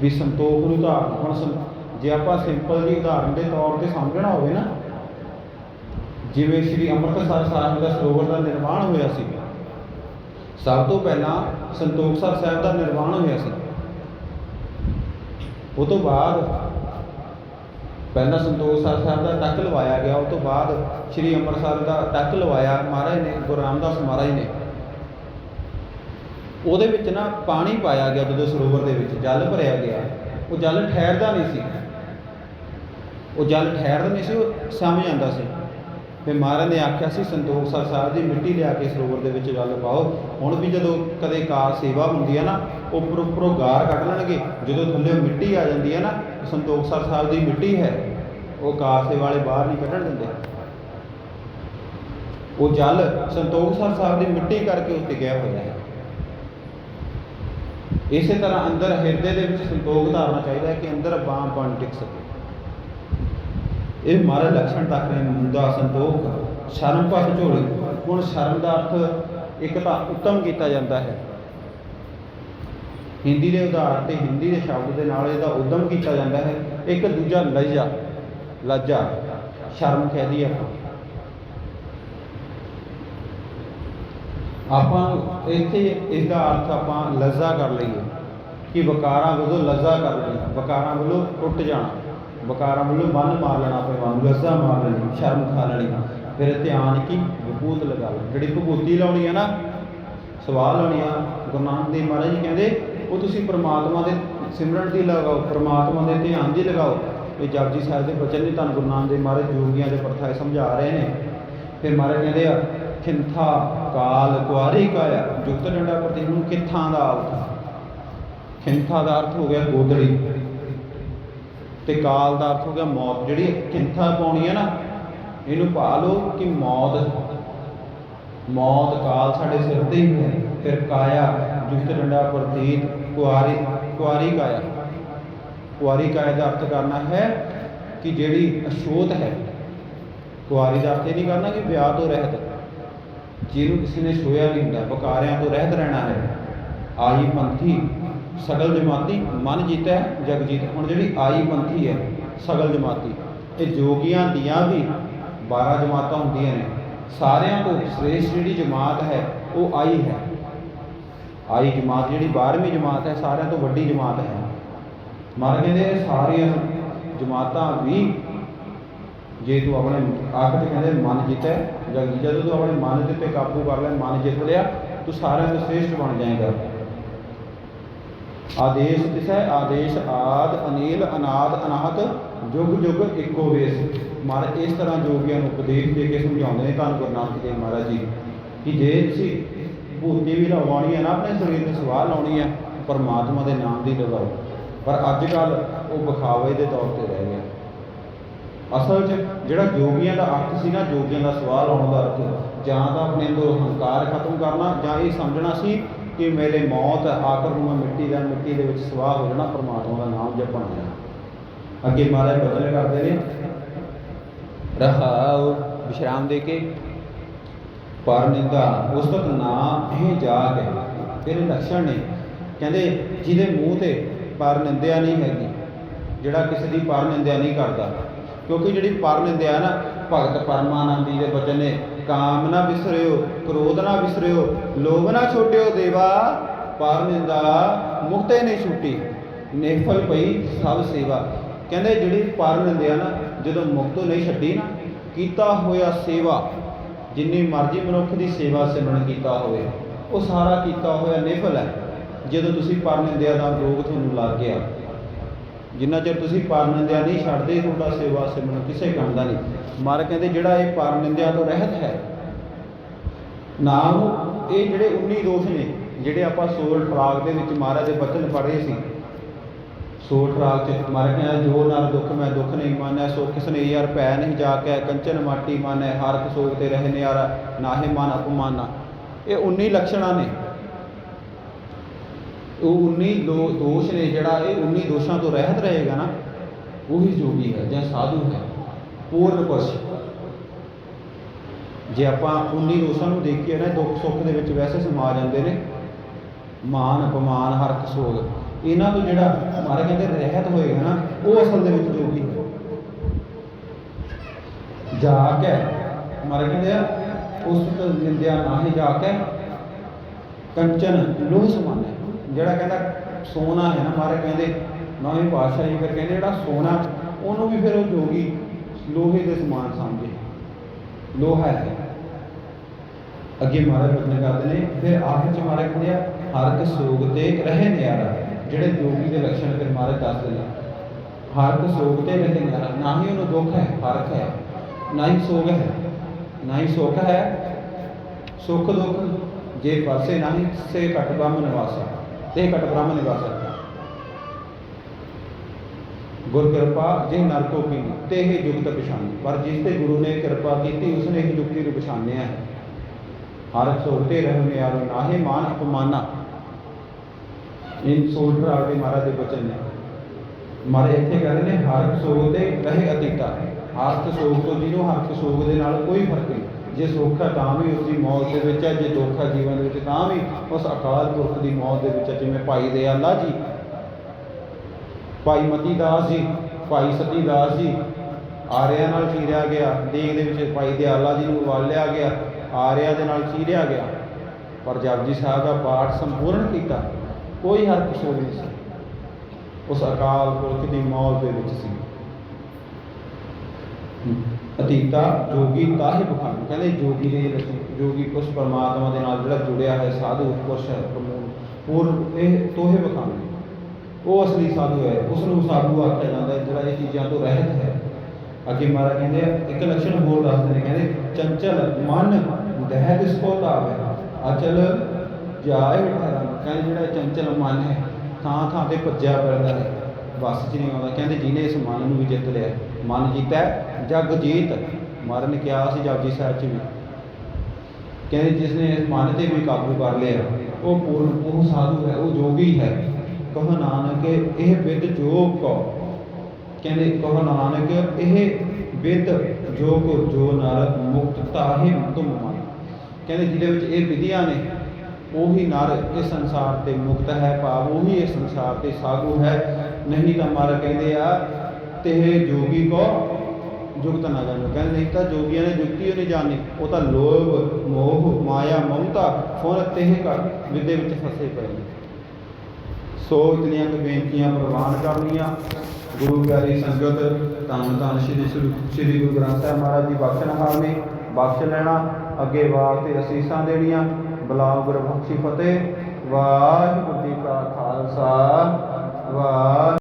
ਵੀ ਸੰਤੋਖ ਨੂੰ ਧਾਰਨਾ, ਹੁਣ ਜੇ ਆਪਾਂ ਸਿੰਪਲ ਜੀ ਉਦਾਹਰਨ ਦੇ ਤੌਰ ਤੇ ਸਮਝਣਾ ਹੋਵੇ ਨਾ ਜਿਵੇਂ ਸ੍ਰੀ ਅੰਮ੍ਰਿਤਸਰ ਸਾਹਿਬ ਦਾ ਸਰੋਵਰ ਦਾ ਨਿਰਮਾਣ ਹੋਇਆ ਸੀ, ਸਭ ਤੋਂ ਪਹਿਲਾਂ ਸੰਤੋਖਸਰ ਸਾਹਿਬ ਦਾ ਨਿਰਮਾਣ ਹੋਇਆ ਸੀ। ਉਹ ਤੋਂ ਬਾਅਦ ਪਹਿਲਾਂ ਸੰਤੋਖਸਰ ਸਾਹਿਬ ਦਾ ਟੱਕ ਲਵਾਇਆ ਗਿਆ, ਉਹ ਤੋਂ ਬਾਅਦ ਸ੍ਰੀ ਅੰਮ੍ਰਿਤਸਰ ਦਾ ਟੱਕ ਲਵਾਇਆ, ਮਹਾਰਾਜ ਨੇ, ਗੁਰੂ ਰਾਮਦਾਸ ਮਹਾਰਾਜ ਨੇ। ਉਹਦੇ ਵਿੱਚ ਨਾ ਪਾਣੀ ਪਾਇਆ ਗਿਆ ਜਦੋਂ ਸਰੋਵਰ ਦੇ ਵਿੱਚ, ਜਲ ਭਰਿਆ ਗਿਆ। ਉਹ ਜਲ ਠਹਿਰਦਾ ਨਹੀਂ ਸੀ। ਉਹ ਜਲ ਠਹਿਰਦਾ ਨਹੀਂ ਸੀ, ਉਹ ਸਮ ਜਾਂਦਾ ਸੀ। ਫਿਰ ਮਹਾਰਾਜ ਨੇ ਆਖਿਆ ਸੀ, ਸੰਤੋਖ ਸਰ ਸਾਹਿਬ ਦੀ ਮਿੱਟੀ ਲਿਆ ਕੇ ਸਰੋਵਰ ਦੇ ਵਿੱਚ ਗੱਲ ਪਾਓ। ਹੁਣ ਵੀ ਜਦੋਂ ਕਦੇ ਕਾਰ ਸੇਵਾ ਹੁੰਦੀ ਹੈ ਨਾ ਉੱਪਰ ਉੱਪਰੋਂ ਗਾਰ ਕੱਢ ਲੈਣਗੇ। ਜਦੋਂ ਥੱਲੇ ਮਿੱਟੀ ਆ ਜਾਂਦੀ ਹੈ ਨਾ, ਸੰਤੋਖ ਸਰ ਸਾਹਿਬ ਦੀ ਮਿੱਟੀ ਹੈ, ਉਹ ਕਾਰ ਸੇਵਾ ਵਾਲੇ ਬਾਹਰ ਨਹੀਂ ਕੱਢਣ ਦਿੰਦੇ। ਉਹ ਜਲ ਸੰਤੋਖ ਸਰ ਸਾਹਿਬ ਦੀ ਮਿੱਟੀ ਕਰਕੇ ਉੱਤੇ ਗਿਆ ਹੋਇਆ ਹੈ। ਇਸੇ ਤਰ੍ਹਾਂ ਅੰਦਰ ਹਿਰਦੇ ਦੇ ਵਿੱਚ ਸੰਤੋਖ ਧਾਰਨਾ ਚਾਹੀਦਾ ਹੈ ਕਿ ਅੰਦਰ ਬਾਮ ਬਣ ਟਿਕ ਸਕੇ। ਇਹ ਮਹਾਰਾਜ ਲਕਸ਼ਣ ਤੱਕ ਨੇ ਮੁੰਦਾ ਸੰਤੋਖ ਸ਼ਰਮ ਪੱਟ ਝੋਲੇ। ਹੁਣ ਸ਼ਰਮ ਦਾ ਅਰਥ ਇੱਕ ਤਾਂ ਉੱਤਮ ਕੀਤਾ ਜਾਂਦਾ ਹੈ। ਹਿੰਦੀ ਦੇ ਉਦਾਹਰ ਤੇ ਹਿੰਦੀ ਦੇ ਸ਼ਬਦ ਦੇ ਨਾਲ ਇਹਦਾ ਉਦਮ ਕੀਤਾ ਜਾਂਦਾ ਹੈ। ਇੱਕ ਦੂਜਾ ਲਜਾ ਲੱਜਾ ਸ਼ਰਮ ਕਹਦੀ ਆਪਾਂ ਆਪਾਂ ਇੱਥੇ ਇਸ ਦਾ ਅਰਥ ਆਪਾਂ ਲੱਜ਼ਾ ਕਰ ਲਈਏ ਕਿ ਵਕਾਰਾਂ ਵੱਲੋਂ ਲਜ਼ਾ ਕਰ ਲੈਣਾ ਵਕਾਰਾਂ ਵੱਲੋਂ ਟੁੱਟ ਜਾਣਾ। ਵਕਾਰਾਂ ਵੱਲੋਂ ਮਨ ਮਾਰ ਲੈਣਾ ਆਪਣੇ ਮਨ ਨੂੰ ਲੱਜ਼ਾ ਮਾਰ ਲੈਣੀ, ਸ਼ਰਮ ਖਾ ਲੈਣੀ ਫਿਰ ਧਿਆਨ ਕੀ? ਵਿਭੂਤ ਲਗਾ ਲਓ ਜਿਹੜੀ ਵਿਭੂਤੀ ਲਾਉਣੀ ਹੈ ਨਾ ਸਵਾਲ ਲਾਉਣੀ ਆ, ਗੁਰੂ ਨਾਨਕ ਦੇਵ ਮਹਾਰਾਜ ਜੀ ਕਹਿੰਦੇ, ਉਹ ਤੁਸੀਂ ਪ੍ਰਮਾਤਮਾ ਦੇ ਸਿਮਰਨ ਦੀ ਲਗਾਓ, ਪ੍ਰਮਾਤਮਾ ਦੇ ਧਿਆਨ ਦੀ ਲਗਾਓ। ਇਹ ਜਪਜੀ ਸਾਹਿਬ ਦੇ ਬਚਨ ਨੇ ਤੁਹਾਨੂੰ ਗੁਰੂ ਨਾਨਕ ਦੇਵ ਮਹਾਰਾਜ ਜੋਗੀਆਂ ਦੇ ਪ੍ਰਥਾਏ ਸਮਝਾ ਰਹੇ ਨੇ। ਫਿਰ ਮਹਾਰਾਜ ਕਹਿੰਦੇ ਆ ਖਿੰਥਾ ਕਾਲ ਕੁਆਰੀ ਕਾਇਆ, ਜੁਗਤ ਡੰਡਾ ਪ੍ਰਤੀ ਨੂੰ ਕਿੱਥਾਂ ਦਾ ਅਰਥ? ਖਿੰਥਾ ਦਾ ਅਰਥ ਹੋ ਗਿਆ ਗੋਦੜੀ। ਤੇ ਕਾਲ ਦਾ ਅਰਥ ਹੋ ਗਿਆ ਮੌਤ। ਜਿਹੜੀ ਖਿੰਥਾ ਪਾਉਣੀ ਹੈ ਨਾ, ਇਹਨੂੰ ਪਾ ਲਓ ਕਿ ਮੌਤ ਮੌਤ ਕਾਲ ਸਾਡੇ ਸਿਰ ਤੇ ਹੀ ਹੈ। ਫਿਰ ਕਾਇਆ, ਜੁਗਤ ਡੰਡਾ, ਪ੍ਰਤੀਤ, ਕੁਆਰੀ ਕੁਆਰੀ ਕਾਇਆ। ਕੁਆਰੀ ਕਾਇਆ ਦਾ ਅਰਥ ਕਰਨਾ ਹੈ ਕਿ ਜਿਹੜੀ ਅਸ਼ੋਤ ਹੈ, ਕੁਆਰੀ ਦਾ ਅਰਥ ਇਹ ਨਹੀਂ ਕਰਨਾ ਕਿ ਵਿਆਹ ਤੋਂ ਰਹਿਤ। ਜਿਹਨੂੰ ਕਿਸੇ ਨੇ ਛੋਇਆ ਨਹੀਂ ਹੁੰਦਾ ਬਕਾਰਿਆਂ ਤੋਂ ਰਹਿਤ ਰਹਿਣਾ ਹੈ। ਆਈ ਪੰਥੀ ਸਗਲ ਜਮਾਤੀ, ਮਨ ਜੀਤੈ ਜਗ ਜੀਤ ਹੁਣ ਜਿਹੜੀ ਆਈ ਪੰਥੀ ਹੈ, ਸਗਲ ਜਮਾਤੀ। ਇਹ ਜੋਗੀਆਂ ਦੀਆਂ ਵੀ 12 ਜਮਾਤਾਂ ਹੁੰਦੀਆਂ ਨੇ। ਸਾਰਿਆਂ ਤੋਂ ਸ੍ਰੇਸ਼ਟ ਜਿਹੜੀ ਜਮਾਤ ਹੈ, ਉਹ ਆਈ ਹੈ। ਆਈ ਜਮਾਤ ਜਿਹੜੀ 12ਵੀਂ ਜਮਾਤ ਹੈ, ਸਾਰਿਆਂ ਤੋਂ ਵੱਡੀ ਜਮਾਤ ਹੈ। ਮਰ ਕਹਿੰਦੇ ਇਹ ਸਾਰੀਆਂ ਜਮਾਤਾਂ ਵੀ। ਜੇ ਤੂੰ ਆਪਣੇ ਆਖਰ ਚ ਕਹਿੰਦੇ ਮਨ ਜਿੱਤੈ ਜਦ ਜਦੋਂ ਤੂੰ ਆਪਣੇ ਮਨ ਦੇ ਉੱਤੇ ਕਾਬੂ ਕਰ ਲੈ, ਮਨ ਜਿੱਤ ਲਿਆ, ਤੂੰ ਸਾਰਿਆਂ ਤੋਂ ਸ੍ਰੇਸ਼ਟ ਬਣ ਜਾਏਗਾ। ਆਦੇਸ਼ ਦਿਸੈ ਆਦੇਸ਼ ਆਦ, ਅਨੀਲ, ਅਨਾਦ, ਅਨਾਹਤ, ਜੁਗ ਜੁਗ, ਇੱਕੋ ਵੇਸ। ਮਹਾਰਾਜ, ਇਸ ਤਰ੍ਹਾਂ ਜੋਗੀਆਂ ਨੂੰ ਉਪਦੇਸ਼ ਦੇ ਕੇ ਸਮਝਾਉਂਦੇ ਨੇ ਧੰਨ ਗੁਰੂ ਨਾਨਕ ਦੇਵ ਮਹਾਰਾਜ ਜੀ, ਕਿ ਜੇ ਤੁਸੀਂ ਭੂਤੀ ਵੀ ਲਵਾਉਣੀ ਹੈ ਨਾ, ਆਪਣੇ ਸਰੀਰ ਨੂੰ ਸਵਾਹ ਲਾਉਣੀ ਹੈ, ਪਰਮਾਤਮਾ ਦੇ ਨਾਮ ਦੀ ਲਵਾਓ ਪਰ ਅੱਜ ਕੱਲ ਉਹ ਵਿਖਾਵੇ ਦੇ ਤੌਰ ਤੇ ਰਹਿ ਗਿਆ। ਅਸਲ 'ਚ ਜਿਹੜਾ ਜੋਗੀਆਂ ਦਾ ਅਰਥ ਸੀ ਨਾ, ਜੋਗੀਆਂ ਦਾ ਸਵਾਲ ਲਾਉਣ ਦਾ ਅਰਥ, ਜਾਂ ਤਾਂ ਆਪਣੇ ਅੰਦਰ ਹੰਕਾਰ ਖਤਮ ਕਰਨਾ, ਜਾਂ ਇਹ ਸਮਝਣਾ ਸੀ ਕਿ ਮੇਰੇ ਮੌਤ ਆਖਰ ਨੂੰ ਮੈਂ ਮਿੱਟੀ ਦਾ ਮਿੱਟੀ ਦੇ ਵਿੱਚ ਸਵਾਹ ਹੋ ਜਾਣਾ, ਪਰਮਾਤਮਾ ਦਾ ਨਾਮ ਜਪਣਾ ਹੈ ਅੱਗੇ ਮਹਾਰਾਜ ਬਚਨ ਕਰਦੇ ਨੇ। ਰਹਾਉ, ਵਿਸ਼ਰਾਮ ਦੇ ਕੇ। ਪਰ ਨਿੰਦਾ, ਉਸ ਉਸਤਤ ਨਾ ਇਹ ਜਾਗ ਤੇਰੇ ਲੱਛਣ ਨੇ ਕਹਿੰਦੇ, ਜਿਹਦੇ ਮੂੰਹ ਤੇ ਪਰ ਨਿੰਦਿਆ ਨਹੀਂ ਹੈਗੀ, ਜਿਹੜਾ ਕਿਸੇ ਦੀ ਪਰ ਨਿੰਦਿਆ ਨਹੀਂ ਕਰਦਾ, ਕਿਉਂਕਿ ਜਿਹੜੀ ਪਰ ਨਿੰਦਿਆ ਨਾ ਭਗਤ ਪਰਮਾਨੰਦੀ ਦੇ ਬਚਨ ਨੇ, ਕਾਮ ਨਾ ਵਿਸਰਿਓ ਕ੍ਰੋਧ ਨਾ ਵਿਸਰਿਓ ਲੋਭ ਨਾ ਛੋਟਿਓ ਦੇਵਾ ਪਰ ਨਿੰਦਾ ਮੁਕਤੇ ਨਹੀਂ ਛੁੱਟੀ। ਨੇਫਲ ਪਈ ਸਭ ਸੇਵਾ। ਕਹਿੰਦੇ ਜਿਹੜੀ ਪਰ ਨਿੰਦਿਆ ਨਾ, ਜਦੋਂ ਮੁਕਤੋਂ ਨਹੀਂ ਛੱਡੀ ਨਾ, ਕੀਤਾ ਹੋਇਆ ਸੇਵਾ, ਜਿੰਨੀ ਮਰਜ਼ੀ ਮਨੁੱਖ ਦੀ ਸੇਵਾ ਸਿਮਰਨ ਕੀਤਾ ਹੋਵੇ, ਉਹ ਸਾਰਾ ਕੀਤਾ ਹੋਇਆ ਨਿਫਲ ਹੈ। ਜਦੋਂ ਤੁਸੀਂ ਪਰ ਨਿੰਦਿਆ ਦਾ ਰੋਗ ਤੁਹਾਨੂੰ ਲੱਗ ਗਿਆ। ਜਿੰਨਾ ਚਿਰ ਤੁਸੀਂ ਪਰ ਨਿੰਦਿਆ ਨਹੀਂ ਛੱਡਦੇ, ਤੁਹਾਡਾ ਸੇਵਾ ਸਿਮਰਨ ਕਿਸੇ ਕੰਮ ਦਾ ਨਹੀਂ। ਮਰ ਕਹਿੰਦੇ ਜਿਹੜਾ ਇਹ ਪਰ ਨਿੰਦਿਆ ਤੋਂ ਰਹਿਤ ਹੈ। ਨਾਮ ਇਹ ਜਿਹੜੇ 19 ਦੋਸ਼ ਨੇ, ਜਿਹੜੇ ਆਪਾਂ ਸੋਲ ਠਰਾਗ ਦੇ ਵਿੱਚ ਮਹਾਰਾਜ ਦੇ ਬਚਨ ਪੜ੍ਹੇ ਸੀ। ਸੋਲ ਠਰਾਗ ਚ ਮਹਾਰਾਜ ਕਹਿੰਦਾ, ਜੋ ਨਾਲ ਦੁੱਖ ਮੈਂ ਦੁੱਖ ਨਹੀਂ ਮਾਨੈ, ਸੋ ਕਿਸ ਨੇ ਯਾਰ ਭੈ ਨਹੀਂ ਜਾ ਕੇ ਕੰਚਨ ਮਾਟੀ ਮਾਨੈ, ਹਰ ਕਸੋਗ ਤੇ ਰਹਿ ਨਿਆਰਾ, ਨਾਹੇ ਮਨ ਅਪਮਾਨਾ। ਇਹ 19 ਲੱਛਣਾਂ ਨੇ। ਉਹ 19 ਦੋ ਦੋਸ਼ ਨੇ ਜਿਹੜਾ ਇਹ 19 ਦੋਸ਼ਾਂ ਤੋਂ ਰਹਿਤ ਰਹੇਗਾ ਨਾ, ਉਹੀ ਜੋਗੀ ਹੈ ਜਾਂ ਸਾਧੂ ਹੈ। ਪੂਰਨ ਪੁਰਸ਼ ਜੇ ਆਪਾਂ ਉਨੀ ਦੋਸ਼ਾਂ ਨੂੰ ਦੇਖੀਏ ਨਾ, ਦੁੱਖ ਸੁੱਖ ਦੇ ਵਿੱਚ ਵੈਸੇ ਸਮਾ ਜਾਂਦੇ ਨੇ। ਮਾਨ ਅਪਮਾਨ ਹਰਕ ਸੋਗ। ਇਹਨਾਂ ਤੋਂ ਜਿਹੜਾ ਮਾਰੇ ਕਹਿੰਦੇ ਰਹਿਤ ਹੋਏਗਾ ਨਾ ਉਹ ਅਸਲ ਦੇ ਵਿੱਚ ਜੋਗੀ ਜਾ ਕੇ ਮਾਰੇ ਕਹਿੰਦੇ ਆ, ਉਸ ਤੋਂ ਨਿੰਦਿਆ ਨਾਹੀ ਜਾ ਕੇ ਕੰਚਨ ਲੋਹ ਸਮਾਨ ਹੈ। ਜਿਹੜਾ ਕਹਿੰਦਾ ਸੋਨਾ ਹੈ ਨਾ, ਮਾਰੇ ਕਹਿੰਦੇ, ਨਵੇਂ ਪਾਤਸ਼ਾਹ ਜੀ ਫਿਰ ਕਹਿੰਦੇ ਜਿਹੜਾ ਸੋਨਾ, ਉਹਨੂੰ ਵੀ ਫਿਰ ਉਹ ਜੋਗੀ ਲੋਹੇ ਦੇ ਸਮਾਨ ਸਮਝੇ ਲੋਹਾ ਹੈ। ਅੱਗੇ ਮਹਾਰਾਜ ਬਚਨ ਕਰਦੇ ਨੇ, ਫਿਰ ਆਖਿਰ ਚ ਮਹਾਰਾਜ ਕਹਿੰਦੇ ਆ, ਹਰ ਇੱਕ ਸੋਗ ਤੇ ਰਹੇ ਨਿਆਰਾ, ਜਿਹੜੇ ਜੋਗੀ ਦੇ ਲੱਛਣ ਫਿਰ ਮਹਾਰਾਜ ਦੱਸਦੇ ਨੇ ਹਰ ਇੱਕ ਸੋਗ ਤੇ ਰਹੇ ਨਿਆਰਾ, ਨਾ ਹੀ ਉਹਨੂੰ ਦੁੱਖ ਹੈ, ਫ਼ਰਕ ਹੈ, ਨਾ ਹੀ ਸੋਗ ਹੈ, ਨਾ ਹੀ ਸੁੱਖ ਹੈ। ਸੁੱਖ ਦੁੱਖ, ਜੇ ਪਾਸੇ ਨਹੀਂ ਸੇ ਘਟ ਬ੍ਰਹਮ ਨਿਵਾਸਾ ਤੇ ਘਟ ਬ੍ਰਹਮ ਨਿਵਾਸਾ ਗੁਰ ਕਿਰਪਾ ਜੇ ਨਰ ਕੀ ਤੇ ਇਹ ਜੁਗਤ ਪਛਾਣੀ। ਪਰ ਜਿਸ ਤੇ ਗੁਰੂ ਨੇ ਕਿਰਪਾ ਕੀਤੀ, ਉਸਨੇ ਇਹ ਜੁਗਤੀ ਨੂੰ ਪਛਾਣਿਆ ਹੈ। ਹਰ ਸੋਤੇ ਰਹਿ ਯਾਰੋ ਨਾਹੇ ਮਾਨ ਅਪਮਾਨਾ। ਇਨ ਸੋਲਟਰ ਆਗੇ ਮਹਾਰਾਜ ਦੇ ਬਚਨ ਨੇ। ਮਾਰੇ, ਇੱਥੇ ਕਹਿੰਦੇ ਨੇ, ਹਰ ਸੋਗ ਤੇ ਰਹੇ ਅਤੀਤਾ। ਹਰ ਸੋਗ ਤੋਂ ਜਿਹਨੂੰ ਹਰ ਸੋਗ ਦੇ ਨਾਲ ਕੋਈ ਫ਼ਰਕ ਨਹੀਂ। ਜੇ ਸੁੱਖ ਹੈ ਤਾਂ ਵੀ ਉਸ ਦੀ ਮੌਤ ਦੇ ਵਿੱਚ ਹੈ, ਜੇ ਦੁੱਖ ਹੈ ਜੀਵਨ ਦੇ ਵਿੱਚ ਤਾਂ ਵੀ, ਉਸ ਅਕਾਲ ਪੁਰਖ ਦੀ ਮੌਤ ਦੇ ਵਿੱਚ ਜਿਵੇਂ ਭਾਈ ਦਇਆਲਾ ਜੀ ਭਾਈ ਮਤੀ ਦਾਸ ਜੀ, ਭਾਈ ਸਤੀ ਦਾਸ ਜੀ, ਆਰਿਆ ਨਾਲ ਚੀਰਿਆ ਗਿਆ, ਦੇਗ ਦੇ ਵਿੱਚ ਭਾਈ ਦਿਆਲਾ ਜੀ ਨੂੰ ਵਾਲਿਆ ਗਿਆ, ਆਰਿਆ ਦੇ ਨਾਲ ਚੀਰਿਆ ਗਿਆ। ਪਰ ਜਪਜੀ ਸਾਹਿਬ ਦਾ ਪਾਠ ਸੰਪੂਰਨ ਕੀਤਾ, ਕੋਈ ਹਰ ਕਸੂਰ ਨਹੀਂ ਸੀ। ਉਸ ਅਕਾਲ ਪੁਰਖ ਦੀ ਮੌਤ ਦੇ ਵਿੱਚ ਸੀ। ਅਤੀਤਾ ਜੋਗੀ ਤਾਹਿ ਬਖਾਨ ਕਹਿੰਦੇ ਜੋਗੀ ਦੇ ਜਿਹੜੇ ਸੀ- ਜੋਗੀ ਕੁਛ ਪਰਮਾਤਮਾ ਦੇ ਨਾਲ ਜਿਹੜਾ ਜੁੜਿਆ ਹੈ ਸਾਧੂ, ਪੁਰਸ਼ ਹੈ ਪੂਰ ਇਹ ਤੋਹੇ ਬਖਾਨ ਉਹ ਅਸਲੀ ਸਾਧੂ ਹੈ ਉਸ ਨੂੰ ਸਾਧੂ ਆਖਿਆ ਜਾਂਦਾ ਜਿਹੜਾ ਇਹ ਚੀਜ਼ਾਂ ਤੋਂ ਰਹਿਤ ਹੈ। ਅੱਗੇ ਮਹਾਰਾਜ ਕਹਿੰਦੇ ਇੱਕ ਲੱਛਣ ਹੋਰ ਦੱਸਦੇ ਨੇ ਕਹਿੰਦੇ ਚੰਚਲ ਮਨ ਦਹਿ ਤਿਸ ਕੋ ਤਾਵੇ ਅਚਲ ਜਾਏ ਠਹਿਰਾ ਕਹਿੰਦੇ ਜਿਹੜਾ ਚੰਚਲ ਮਨ ਹੈ ਥਾਂ ਥਾਂ ਤੇ ਭੱਜਿਆ ਫਿਰਦਾ ਹੈ ਵਸ ਚ ਨਹੀਂ ਆਉਂਦਾ। ਕਹਿੰਦੇ ਜਿਹਨੇ ਇਸ ਮਨ ਨੂੰ ਵੀ ਜਿੱਤ ਲਿਆ ਮਨ ਜੀਤਾ ਹੈ, ਜਗ ਜੀਤ। ਮਹਾਰਾਜ ਨੇ ਕਿਹਾ ਸੀ ਜਪਜੀ ਸਾਹਿਬ ਚ ਵੀ। ਕਹਿੰਦੇ ਜਿਸ ਨੇ ਇਸ ਮਨ ਤੇ ਵੀ ਕਾਬੂ ਕਰ ਲਿਆ ਉਹ ਪੂਰਨ ਉਹ ਸਾਧੂ ਹੈ ਉਹ ਜੋਗੀ ਹੈ। ਕਹ ਨਾਨਕ, ਇਹ ਵਿਦ ਜੋਗ ਕੋ ਕਹਿੰਦੇ ਕਹ ਨਾਨਕ, ਇਹ ਵਿਦ ਜੋਗ ਜੋ ਨਰ ਮੁਕਤ ਤਾਹੇ ਤੁਮ ਮਨ। ਕਹਿੰਦੇ ਜਿਹਦੇ ਵਿੱਚ ਇਹ ਵਿਧੀਆਂ ਨੇ, ਉਹੀ ਨਰ ਇਸ ਸੰਸਾਰ ਤੇ ਮੁਕਤ ਹੈ, ਭਾਵ ਉਹੀ ਇਸ ਸੰਸਾਰ ਤੇ ਸਾਧੂ ਹੈ। ਨਹੀਂ ਤਾਂ ਮਰ ਕਹਿੰਦੇ ਆ, ਤੇ ਜੋਗੀ ਕੋ ਜੁਗਤ ਨਾ ਜਾਣੋ। ਕਹਿੰਦੇ ਨਹੀਂ ਤਾਂ ਜੋਗੀਆਂ ਨੇ ਜੁਗਤੀ ਉਹ ਨਹੀਂ ਜਾਣੀ, ਉਹ ਤਾਂ ਲੋਭ, ਮੋਹ, ਮਾਇਆ, ਮਮਤਾ ਫੁਰ ਤੇਹ ਕਰ ਵਿਦੇ ਵਿੱਚ ਫਸੇ ਪਏ ਨੇ। ਸੋ ਇਤਨੀਆਂ ਕੁ ਬੇਨਤੀਆਂ ਪ੍ਰਵਾਨ ਕਰਨੀਆਂ। ਗੁਰੂ ਪਿਆਰੀ ਸੰਗਤ, ਧੰਨ ਧੰਨ ਸ਼੍ਰੀ ਸ੍ਰੀ ਸ੍ਰੀ ਗੁਰੂ ਗ੍ਰੰਥ ਸਾਹਿਬ ਮਹਾਰਾਜ ਦੀ ਬਖਸ਼ਣਹਾਰ ਨੇ ਬਖਸ਼ ਲੈਣਾ, ਅੱਗੇ ਵਾਰ ਤੇ ਅਸੀਸਾਂ ਦੇਣੀਆਂ। ਬਲਾਉ ਗੁਰ ਬਖਸ਼ੀ ਫਤਿਹ। ਵਾਹਿਗੁਰੂ ਜੀ ਕਾ ਖਾਲਸਾ। ਵਾਹਿ